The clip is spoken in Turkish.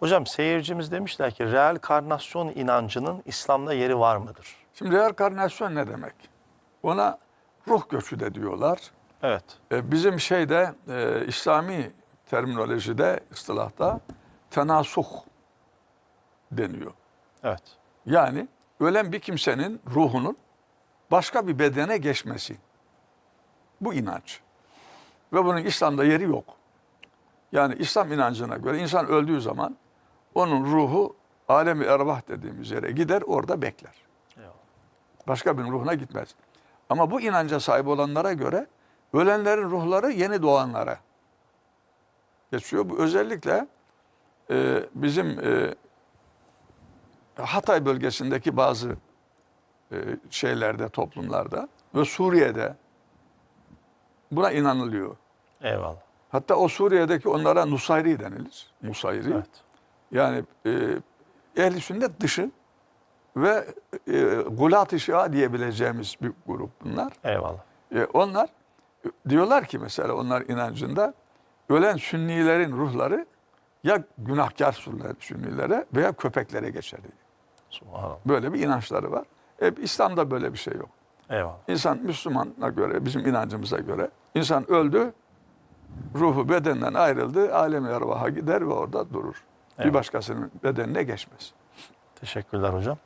Hocam seyircimiz demişler ki reenkarnasyon inancının İslam'da yeri var mıdır? Şimdi reenkarnasyon ne demek? Ona ruh göçü de diyorlar. Evet. E, bizim şeyde e, İslami terminolojide, ıstilahta tenasuh deniyor. Evet. Yani ölen bir kimsenin ruhunun başka bir bedene geçmesi. Bu inanç. Ve bunun İslam'da yeri yok. Yani İslam inancına göre insan öldüğü zaman onun ruhu alemi ervah dediğimiz yere gider orada bekler. Başka bir ruhuna gitmez. Ama bu inanca sahip olanlara göre ölenlerin ruhları yeni doğanlara geçiyor. Bu özellikle e, bizim e, Hatay bölgesindeki bazı e, şeylerde, toplumlarda ve Suriye'de buna inanılıyor. Eyvallah. Hatta o Suriye'deki onlara Nusayri denilir. Nusayri. Evet. Yani e, ehli sünnet dışı ve e, gulat-ı şia diyebileceğimiz bir grup bunlar. Eyvallah. E, onlar diyorlar ki mesela onlar inancında ölen sünnilerin ruhları ya günahkar sünniler- sünnilere veya köpeklere geçer. Subhanallah. Böyle bir inançları var. E, İslam'da böyle bir şey yok. Eyvallah. İnsan Müslümana göre, bizim inancımıza göre insan öldü, ruhu bedenden ayrıldı, alemi ervaha gider ve orada durur. Evet. Bir başkasının bedenine geçmez. Teşekkürler hocam.